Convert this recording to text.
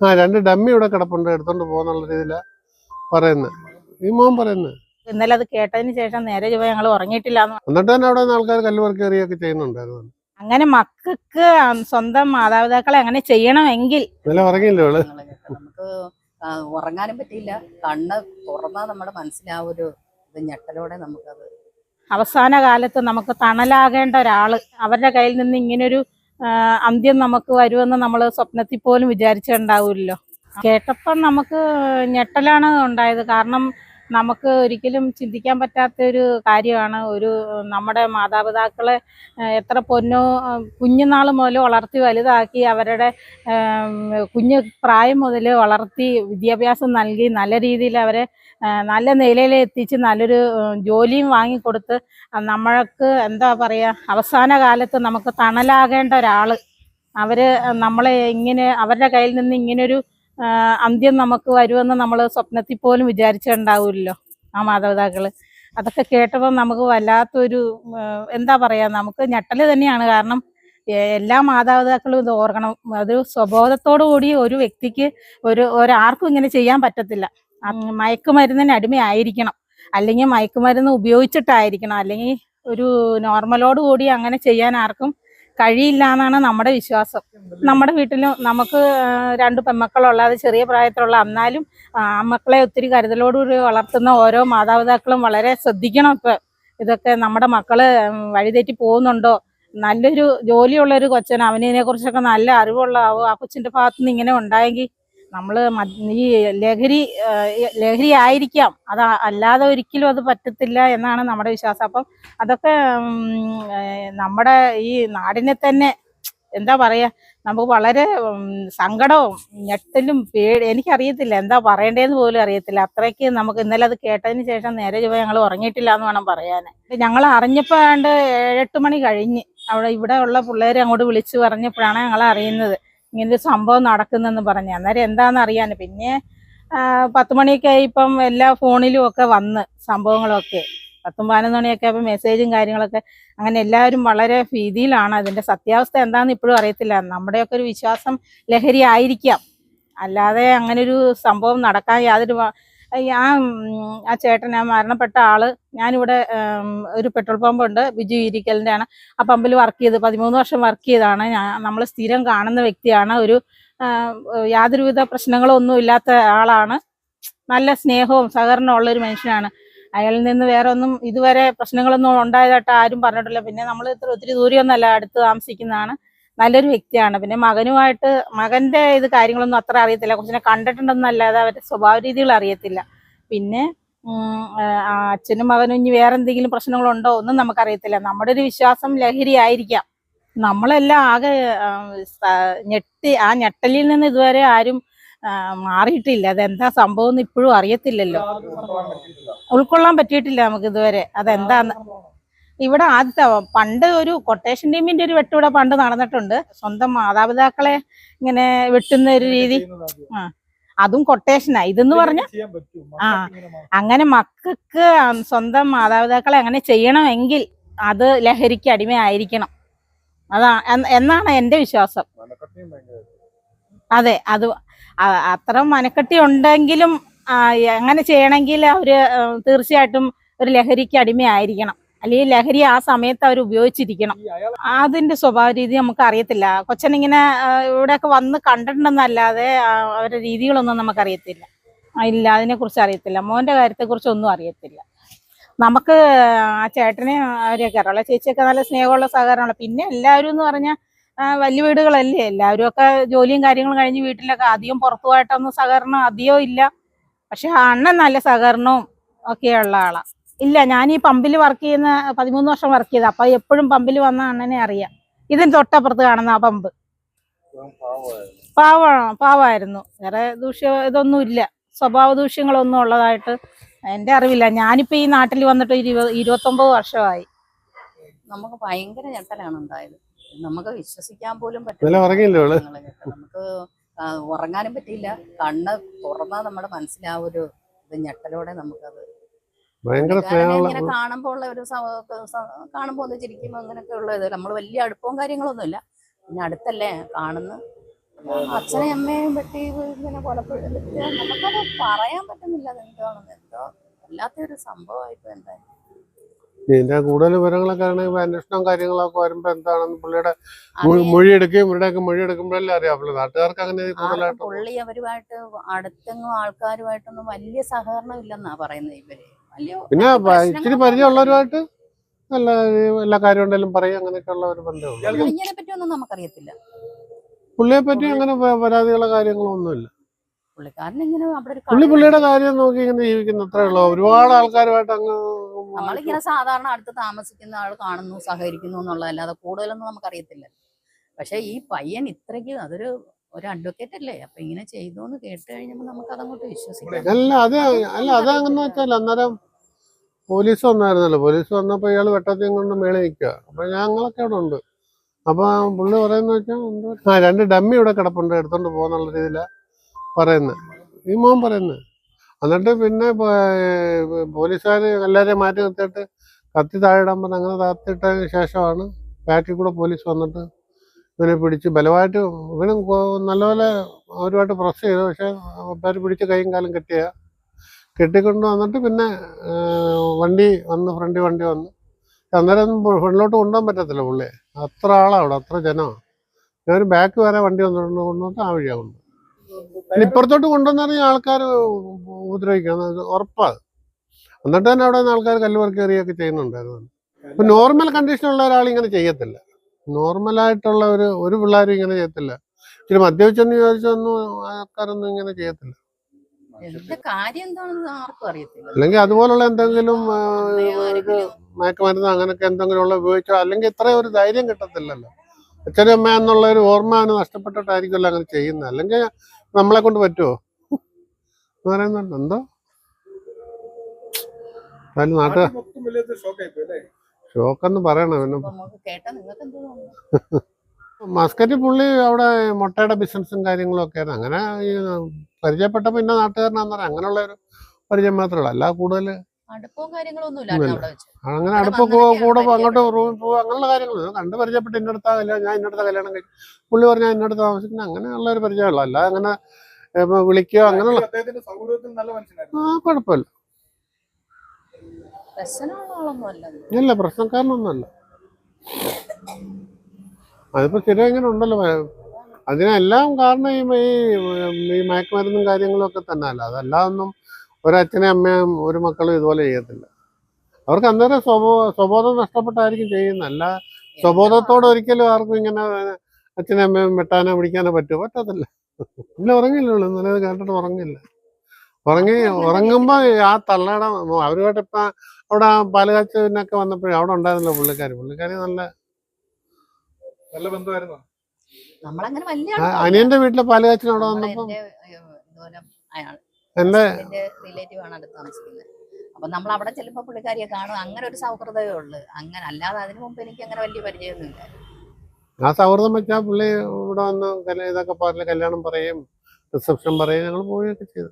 ആ രണ്ട് ഡമ്മി ഇവിടെ കിടപ്പുണ്ട് എടുത്തോണ്ട് പോകുന്നുള്ള രീതിയിലാ പറയുന്നത് ഈ മോൻ പറയുന്നത് ഇന്നലെ അത് കേട്ടതിന് ശേഷം നേരെ ചൊവ്വ ഞങ്ങൾ ഉറങ്ങിയിട്ടില്ല എന്ന് എന്നിട്ട് തന്നെ അവിടെ ആൾക്കാർ കല്ലുവർക്ക് കയറിയൊക്കെ ചെയ്യുന്നുണ്ടായിരുന്നു അങ്ങനെ മക്കൾക്ക് സ്വന്തം മാതാപിതാക്കളെ അങ്ങനെ ചെയ്യണമെങ്കിൽ. ഇന്നലെ ഉറങ്ങിയില്ലേ അവൾ? നമുക്ക് ഉറങ്ങാനും പറ്റിയില്ല. കണ്ണ് തുറന്നാൽ നമ്മുടെ മനസ്സിലാവൊരു ആ ഒരു ഇത് ഞെട്ടലോടെ നമുക്കത് അവസാന കാലത്ത് നമുക്ക് തണലാകേണ്ട ഒരാൾ അവരുടെ കയ്യിൽ നിന്ന് ഇങ്ങനൊരു അന്ത്യം നമുക്ക് വരുമെന്ന് നമ്മൾ സ്വപ്നത്തിൽ പോലും വിചാരിച്ചിട്ടുണ്ടാവില്ലല്ലോ. കേട്ടപ്പം നമുക്ക് ഞെട്ടലാണ് ഉണ്ടായത്. കാരണം നമുക്ക് ഒരിക്കലും ചിന്തിക്കാൻ പറ്റാത്ത ഒരു കാര്യമാണ് ഒരു നമ്മുടെ മാതാപിതാക്കളെ എത്ര പൊന്നോ കുഞ്ഞുനാൾ മുതൽ വളർത്തി വലുതാക്കി അവരുടെ കുഞ്ഞ് പ്രായം മുതൽ വളർത്തി വിദ്യാഭ്യാസം നൽകി നല്ല രീതിയിൽ അവരെ നല്ല നിലയിൽ എത്തിച്ച് നല്ലൊരു ജോലിയും വാങ്ങിക്കൊടുത്ത് നമ്മൾക്ക് എന്താ പറയുക അവസാന കാലത്ത് നമുക്ക് തണലാകേണ്ട ഒരാൾ അവർ നമ്മളെ ഇങ്ങനെ അവരുടെ കയ്യിൽ നിന്ന് ഇങ്ങനൊരു അന്ത്യം നമുക്ക് വരുമെന്ന് നമ്മൾ സ്വപ്നത്തിൽ പോലും വിചാരിച്ചിട്ടുണ്ടാവില്ലല്ലോ ആ മാതാപിതാക്കൾ. അതൊക്കെ കേട്ടപ്പോൾ നമുക്ക് വല്ലാത്തൊരു എന്താ പറയാ നമുക്ക് ഞെട്ടൽ തന്നെയാണ്. കാരണം എല്ലാ മാതാപിതാക്കളും ഇത് ഓർക്കണം. അത് സ്വബോധത്തോടു കൂടി ഒരു വ്യക്തിക്ക് ഒരു ഒരാർക്കും ഇങ്ങനെ ചെയ്യാൻ പറ്റത്തില്ല. മയക്കുമരുന്നിന് അടിമയായിരിക്കണം അല്ലെങ്കിൽ മയക്കുമരുന്ന് ഉപയോഗിച്ചിട്ടായിരിക്കണം. അല്ലെങ്കിൽ ഒരു നോർമലോട് കൂടി അങ്ങനെ ചെയ്യാൻ ആർക്കും കഴിയില്ല എന്നാണ് നമ്മുടെ വിശ്വാസം. നമ്മുടെ വീട്ടിലും നമുക്ക് രണ്ട് പെൺമക്കളുള്ള അത് ചെറിയ പ്രായത്തിലുള്ള എന്നാലും മക്കളെ ഒത്തിരി കരുതലോടുകൂടി വളർത്തുന്ന ഓരോ മാതാപിതാക്കളും വളരെ ശ്രദ്ധിക്കണം ഇപ്പൊ. ഇതൊക്കെ നമ്മുടെ മക്കൾ വഴിതെറ്റി പോകുന്നുണ്ടോ? നല്ലൊരു ജോലിയുള്ള ഒരു കൊച്ചൻ അവനെ കുറിച്ചൊക്കെ നല്ല അറിവുള്ള ആ- കൊച്ചിന്റെ ഭാഗത്ത് നിന്ന് ഇങ്ങനെ ഉണ്ടായെങ്കിൽ നമ്മൾ മദ്- ഈ ലഹരി ലഹരി ആയിരിക്കാം. അത് അല്ലാതെ ഒരിക്കലും അത് പറ്റത്തില്ല എന്നാണ് നമ്മുടെ വിശ്വാസം. അപ്പം അതൊക്കെ നമ്മുടെ ഈ നാടിനെ തന്നെ എന്താ പറയുക നമുക്ക് വളരെ സങ്കടവും ഞെട്ടലും പേടി എനിക്കറിയത്തില്ല എന്താ പറയേണ്ടതെന്ന് പോലും അറിയത്തില്ല. അത്രയ്ക്ക് നമുക്ക് ഇന്നലെ അത് കേട്ടതിന് ശേഷം നേരെ ചുവ ഞങ്ങൾ ഉറങ്ങിയിട്ടില്ല എന്ന് വേണം പറയാൻ ഞങ്ങൾ അറിഞ്ഞപ്പോൾ ഏഴെട്ട് മണി കഴിഞ്ഞ് അവിടെ ഇവിടെ ഉള്ള പിള്ളേരെ അങ്ങോട്ട് വിളിച്ചു പറഞ്ഞപ്പോഴാണ് ഞങ്ങൾ അറിയുന്നത്. ഇങ്ങനൊരു സംഭവം നടക്കുന്നെന്ന് പറഞ്ഞു. അന്നേരം എന്താണെന്ന് അറിയാൻ പിന്നെ പത്ത് മണിയൊക്കെ ഇപ്പം എല്ലാ ഫോണിലും ഒക്കെ വന്ന് സംഭവങ്ങളൊക്കെ. പത്തും പതിനൊന്ന് മണിയൊക്കെ ആയപ്പോൾ മെസ്സേജും കാര്യങ്ങളൊക്കെ. അങ്ങനെ എല്ലാവരും വളരെ ഭീതിയിലാണ്. അതിന്റെ സത്യാവസ്ഥ എന്താണെന്ന് ഇപ്പോഴും അറിയത്തില്ല. നമ്മുടെയൊക്കെ ഒരു വിശ്വാസം ലഹരി ആയിരിക്കാം. അല്ലാതെ അങ്ങനൊരു സംഭവം നടക്കാൻ യാതൊരു ആ ആ ചേട്ടൻ ആ മരണപ്പെട്ട ആൾ ഞാനിവിടെ ഒരു പെട്രോൾ പമ്പ് ഉണ്ട് ബിജു ഇരിക്കലിന്റെ ആണ് ആ പമ്പിൽ വർക്ക് ചെയ്ത് പതിമൂന്ന് വർഷം വർക്ക് ചെയ്താണ്. നമ്മൾ സ്ഥിരം കാണുന്ന വ്യക്തിയാണ്. ഒരു യാതൊരുവിധ പ്രശ്നങ്ങളും ഒന്നും ഇല്ലാത്ത ആളാണ്. നല്ല സ്നേഹവും സഹകരണവും ഉള്ള ഒരു മനുഷ്യനാണ്. അയാളിൽ നിന്ന് വേറെ ഒന്നും ഇതുവരെ പ്രശ്നങ്ങളൊന്നും ഉണ്ടായതായിട്ട് ആരും പറഞ്ഞിട്ടില്ല. പിന്നെ നമ്മൾ ഇത്ര ഒത്തിരി ദൂരെയൊന്നല്ല അടുത്ത് താമസിക്കുന്നതാണ്. നല്ലൊരു വ്യക്തിയാണ്. പിന്നെ മകനുമായിട്ട് മകന്റെ ഇത് കാര്യങ്ങളൊന്നും അത്ര അറിയത്തില്ല. കുറച്ചിനെ കണ്ടിട്ടുണ്ടെന്നല്ലാതെ അവരുടെ സ്വഭാവ രീതികൾ അറിയത്തില്ല. പിന്നെ അച്ഛനും മകനും ഇനി വേറെ എന്തെങ്കിലും പ്രശ്നങ്ങളുണ്ടോ ഒന്നും നമുക്കറിയത്തില്ല. നമ്മുടെ ഒരു വിശ്വാസം ലഹരി ആയിരിക്കാം. നമ്മളെല്ലാം ആകെ ഞെട്ടി ആ ഞെട്ടലിൽ നിന്ന് ഇതുവരെ ആരും മാറിയിട്ടില്ല. അതെന്താ സംഭവം എന്ന് ഇപ്പോഴും അറിയത്തില്ലല്ലോ. ഉൾക്കൊള്ളാൻ പറ്റിയിട്ടില്ല നമുക്ക് ഇതുവരെ. അതെന്താന്ന്? ഇവിടെ ആദ്യത്തെ പണ്ട് ഒരു കൊട്ടേഷൻ ടീമിന്റെ ഒരു വെട്ട് ഇവിടെ പണ്ട് നടന്നിട്ടുണ്ട്. സ്വന്തം മാതാപിതാക്കളെ ഇങ്ങനെ വെട്ടുന്ന ഒരു രീതി. ആ അതും കൊട്ടേഷനാ ഇതെന്ന് പറഞ്ഞ ആ. അങ്ങനെ മക്കൾക്ക് സ്വന്തം മാതാപിതാക്കളെ അങ്ങനെ ചെയ്യണമെങ്കിൽ അത് ലഹരിക്ക് അടിമയായിരിക്കണം. അതാ എന്ന- എന്നാണ് എന്റെ വിശ്വാസം. അതെ അത് അത്ര മനക്കെട്ടി ഉണ്ടെങ്കിലും എങ്ങനെ അങ്ങനെ ചെയ്യണമെങ്കിൽ അവർ തീർച്ചയായിട്ടും ഒരു ലഹരിക്ക് അടിമയായിരിക്കണം. അല്ലെങ്കിൽ ലഹരി ആ സമയത്ത് അവർ ഉപയോഗിച്ചിരിക്കണം. അതിന്റെ സ്വഭാവ രീതി നമുക്ക് അറിയത്തില്ല. കൊച്ചനിങ്ങനെ ഇവിടെയൊക്കെ വന്ന് കണ്ടിട്ടുണ്ടെന്നല്ലാതെ അവരുടെ രീതികളൊന്നും നമുക്കറിയത്തില്ല. ഇല്ല അതിനെ കുറിച്ച് അറിയത്തില്ല. മോന്റെ കാര്യത്തെ കുറിച്ച് ഒന്നും അറിയത്തില്ല. നമുക്ക് ആ ചേട്ടനെ അവരെയൊക്കെ അറിയാം ചേച്ചിയൊക്കെ നല്ല സ്നേഹമുള്ള സഹകരണമുള്ള പിന്നെ എല്ലാവരും എന്ന് പറഞ്ഞാൽ വലിയ വീടുകളല്ലേ? എല്ലാവരും ഒക്കെ ജോലിയും കാര്യങ്ങളും കഴിഞ്ഞ് വീട്ടിലൊക്കെ അധികം പുറത്തുമായിട്ടൊന്നും സഹകരണം അധികം ഇല്ല. പക്ഷെ അണ്ണൻ നല്ല സഹകരണവും ഒക്കെയുള്ള ആളാ. ഇല്ല ഞാൻ ഈ പമ്പിൽ വർക്ക് ചെയ്യുന്ന പതിമൂന്ന് വർഷം വർക്ക് ചെയ്ത അപ്പൊ എപ്പോഴും പമ്പിൽ വന്ന അണ്ണനെ അറിയാം. ഇതിന് തൊട്ടപ്പുറത്ത് കാണുന്ന ആ പമ്പ്. പാവാണോ പാവമായിരുന്നു. വേറെ ദൂഷ്യ ഇതൊന്നും ഇല്ല. സ്വഭാവ ദൂഷ്യങ്ങളൊന്നും ഉള്ളതായിട്ട് എന്റെ അറിവില്ല. ഞാനിപ്പോ ഈ നാട്ടിൽ വന്നിട്ട് ഇരുപത് ഇരുപത്തൊമ്പത് വർഷമായി. നമുക്ക് ഭയങ്കര ഞെട്ടലാണ് ഉണ്ടായത് നമുക്ക് വിശ്വസിക്കാൻ പോലും പറ്റില്ല? നമുക്ക് ഉറങ്ങാനും പറ്റിയില്ല. കണ്ണ് തുറന്നാൽ നമ്മുടെ മനസ്സിലാവൊരു ആ ഒരു ഇത് ഞെട്ടലോടെ നമുക്കത് ഭയങ്കര സ്നേഹമുള്ള ഇങ്ങനെ കാണുമ്പോൾ ഉള്ള ഒരു കാണുമ്പോൾ ഒന്ന് ചിരിക്കുമ്പോൾ അങ്ങനെയൊക്കെ ഉള്ളത് നമ്മൾ വലിയ അടുപ്പവും കാര്യങ്ങളൊന്നും ഇല്ല പിന്നെ അടുത്തല്ലേ കാണുന്നു. അച്ഛനെ അമ്മയും പറ്റി ഇങ്ങനെ കൊലപ്പെടുത്തി നമുക്കത് പറയാൻ പറ്റുന്നില്ല അത് എന്താണെന്ന്. എന്തോ വല്ലാത്തൊരു സംഭവമായിപ്പോ എന്തായാലും. ഇതിന്റെ കൂടുതൽ വിവരങ്ങളൊക്കെ ആണെങ്കിൽ അന്വേഷണം കാര്യങ്ങളൊക്കെ വരുമ്പോ എന്താണെന്ന് പുള്ളിയുടെ മൊഴി- എടുക്കുകയും ഇവരുടെയൊക്കെ മൊഴി എടുക്കുമ്പോഴല്ലേ അറിയാവുള്ളൂ. നാട്ടുകാർക്ക് അങ്ങനെ കൂടുതലായിട്ട് പുള്ളി അവരുമായിട്ട് അടുത്തെങ്ങും ആൾക്കാരുമായിട്ടൊന്നും വലിയ സഹകരണം ഇല്ലെന്നാ പറയുന്നത് ഇവർ. പിന്നെ ഇച്ചിരി പരിചയമുള്ളവരുമായിട്ട് നല്ല എല്ലാ കാര്യം ഉണ്ടെങ്കിലും പറയും അങ്ങനെയൊക്കെ ഉള്ള ഒരു ബന്ധമുണ്ട് പുള്ളിയെ പറ്റിയൊന്നും നമുക്കറിയത്തില്ല. പുള്ളിയെ പറ്റി അങ്ങനെ പരാതികളോ കാര്യങ്ങളോ ഒന്നുമില്ല പുള്ളിക്കാരൻ ഇങ്ങനെ അവിടെ ഒരു പുള്ളി പുള്ളിയുടെ കാര്യം നോക്കി ഇങ്ങനെ ജീവിക്കുന്ന അത്രേ ഉള്ളൂ. ഒരുപാട് ആൾക്കാരുമായിട്ട് അങ്ങ് നമ്മളിങ്ങനെ സാധാരണ അടുത്ത് താമസിക്കുന്ന ആൾ കാണുന്നു സഹകരിക്കുന്നു എന്നുള്ളതല്ലാതെ കൂടുതലൊന്നും നമുക്കറിയത്തില്ല. പക്ഷെ ഈ പയ്യൻ ഇത്രയ്ക്ക് അതൊരു ഒരു അഡ്വക്കേറ്റ് അല്ലേ? അപ്പൊ ഇങ്ങനെ ചെയ്തു എന്ന് കേട്ട് കഴിഞ്ഞപ്പോൾ നമുക്ക് അതങ്ങോട്ട് വിശ്വസിക്കാം. അല്ല അത് അല്ല അത് അങ്ങനെ വെച്ചാൽ അന്നേരം പോലീസ് വന്നായിരുന്നല്ലോ. പോലീസ് വന്നപ്പോൾ ഇയാൾ വെട്ടത്തെയും കൊണ്ട് മേളെ നിൽക്കുക. അപ്പൊ ഞങ്ങളൊക്കെ അവിടെ ഉണ്ട്. അപ്പൊ പുള്ളി പറയുന്ന വെച്ചാൽ ആ രണ്ട് ഡമ്മി ഇവിടെ കിടപ്പുണ്ട്. എടുത്തോണ്ട് പോകുന്നുള്ള രീതിയിലാണ് പറയുന്നത് ഈ മോൻ പറയുന്നത് എന്നിട്ട് പിന്നെ പോലീസുകാർ എല്ലാവരെയും മാറ്റി നിർത്തിയിട്ട് കത്തി താഴെ ഇടാൻ പറഞ്ഞ് അങ്ങനെ താത്തിട്ടതിന് ശേഷമാണ് ബാക്കിൽ കൂടെ പോലീസ് വന്നിട്ട് ഇവനെ പിടിച്ച് ബലമായിട്ട് ഇവന് നല്ലപോലെ അവരുമായിട്ട് പ്രസ് ചെയ്തു. പക്ഷേ അവർ പിടിച്ച് കൈയും കാലും കെട്ടിയ കെട്ടിക്കൊണ്ട് വന്നിട്ട് പിന്നെ വണ്ടി വന്ന് ഫ്രണ്ട് വണ്ടി വന്ന്. അന്നേരം ഫ്രണ്ടിലോട്ട് കൊണ്ടുപോകാൻ പറ്റത്തില്ല പുള്ളിയെ. അത്ര ആളാ അവിടെ അത്ര ജനമാണ്. ഞാൻ ബാക്ക് വരെ വണ്ടി വന്നിട്ടുണ്ട് കൊണ്ടുവന്നിട്ട് ആ വഴിയാണ് കൊണ്ട് ഇപ്പുറത്തോട്ട് കൊണ്ടുവന്നറിയ ആൾക്കാർ ഉപദ്രവിക്കണം ഉറപ്പാണ് എന്നിട്ട് തന്നെ അവിടെ നിന്ന് ആൾക്കാർ കല്ലുപറക്കേറിയൊക്കെ ചെയ്യുന്നുണ്ടായിരുന്നു. ഇപ്പം നോർമൽ കണ്ടീഷനുള്ള ഒരാൾ ഇങ്ങനെ ചെയ്യത്തില്ല. നോർമലായിട്ടുള്ള ഒരു ഒരു പിള്ളേരും ഇങ്ങനെ ചെയ്യത്തില്ല. ഇച്ചിരി മദ്യപിച്ചെന്ന് ചോദിച്ചൊന്നും ആൾക്കാരൊന്നും ഇങ്ങനെ ചെയ്യത്തില്ല. ഇതിന്റെ കാര്യം എന്താണെന്ന് ആർക്കും അറിയത്തില്ല. അല്ലെങ്കിൽ അതുപോലുള്ള എന്തെങ്കിലും മയക്കുമരുന്ന് അങ്ങനെയൊക്കെ എന്തെങ്കിലും ഉള്ള ഉപയോഗിച്ചോ അല്ലെങ്കിൽ ഇത്രയും ഒരു ധൈര്യം കിട്ടത്തില്ലല്ലോ. അച്ഛനും അമ്മ എന്നുള്ള ഒരു ഓർമ്മ അവന് നഷ്ടപ്പെട്ടിട്ടായിരിക്കുമല്ലോ അങ്ങനെ ചെയ്യുന്നത്. അല്ലെങ്കിൽ നമ്മളെ കൊണ്ട് പറ്റുമോ എന്ന് പറയുന്നുണ്ട്. എന്തോ? നാട്ടുകാർ ഷോക്കെന്ന് പറയണം പിന്നെ മസ്കറ്റ് പുള്ളി അവിടെ മുട്ടയുടെ ബിസിനസ്സും കാര്യങ്ങളും ഒക്കെ ആയിരുന്നു. അങ്ങനെ ഈ പരിചയപ്പെട്ട പിന്നെ നാട്ടുകാരനാന്ന് പറയാം അങ്ങനെയുള്ള ഒരു പരിചയം മാത്രമേ ഉള്ളൂ. അല്ല കൂടുതൽ അങ്ങനെ അടുപ്പ് കൂടെ അങ്ങോട്ട് റൂമിൽ പോകുക അങ്ങനെയുള്ള കാര്യങ്ങൾ കണ്ട് പരിചയപ്പെട്ട് ഇന്നടുത്ത കല്യാണം ഞാൻ ഇന്നടുത്ത കല്യാണം കഴിച്ചു പുള്ളി പറഞ്ഞാൽ ഇന്നടുത്ത് താമസിക്കുന്ന. അങ്ങനെയുള്ള ഒരു പരിചയമുള്ളൂ. അല്ല അങ്ങനെ വിളിക്കുക അങ്ങനെയുള്ള അദ്ദേഹത്തിന്റെ സൗഹൃദത്തിൽ നല്ല മനുഷ്യനായിരുന്നു. ആ കുഴപ്പമില്ല. ഇല്ല പ്രശ്നക്കാരനൊന്നുമല്ല. അതിപ്പോ സ്ഥിരം ഇങ്ങനെ ഉണ്ടല്ലോ. അതിനെല്ലാം കാരണം ഈ ഈ- മയക്കുമരുന്നും കാര്യങ്ങളും ഒക്കെ തന്നെ അല്ല അതല്ലാതൊന്നും ഒരച്ഛനെയും അമ്മയും ഒരു മക്കളും ഇതുപോലെ ചെയ്യത്തില്ല. അവർക്ക് അന്നേരം സ്വബോ സ്വബോധം നഷ്ടപ്പെട്ടായിരിക്കും ചെയ്യുന്നത്. അല്ല സ്വബോധത്തോടെ ഒരിക്കലും ആർക്കും ഇങ്ങനെ അച്ഛനും അമ്മയും വെട്ടാനോ പിടിക്കാനോ പറ്റുമോ പറ്റത്തില്ല. ഇല്ല ഉറങ്ങില്ലല്ലോ ഇന്നലെ കേട്ടിട്ട് ഉറങ്ങില്ല ഉറങ്ങി ഉറങ്ങുമ്പോ ആ തള്ളയുടെ അവരുമായിട്ട് ഇപ്പൊ അവിടെ പാലുകാച്ചതിനൊക്കെ വന്നപ്പോഴേ അവിടെ ഉണ്ടായിരുന്നല്ലോ പുള്ളിക്കാരി. പുള്ളിക്കാരി നല്ല നല്ല ബന്ധമായിരുന്നു? നമ്മളങ്ങനെ വലിയ അനിയന്റെ വീട്ടിലെ പാലുകാച്ചിന് അവിടെ വന്നപ്പോ എന്റെ, റിലേറ്റീവ് ആണ് അടുത്ത് താമസിക്കുന്നത്. അപ്പൊ നമ്മൾ അവിടെ ചെല്ലുമ്പോൾ പുള്ളിക്കാരിയെ കാണും. അങ്ങനെ ഒരു സൗഹൃദമേ ഉള്ളു. അങ്ങനെ അല്ലാതെ അതിനു മുമ്പ് എനിക്ക് അങ്ങനെ വലിയ പരിചയമൊന്നുമില്ല ആ സൗഹൃദം വെച്ചാ പുള്ളി ഇവിടെ വന്ന് ഇതൊക്കെ പറഞ്ഞ് കല്യാണം പറയും റിസപ്ഷൻ പറയും ഞങ്ങൾ പോവുകയൊക്കെ ചെയ്തു.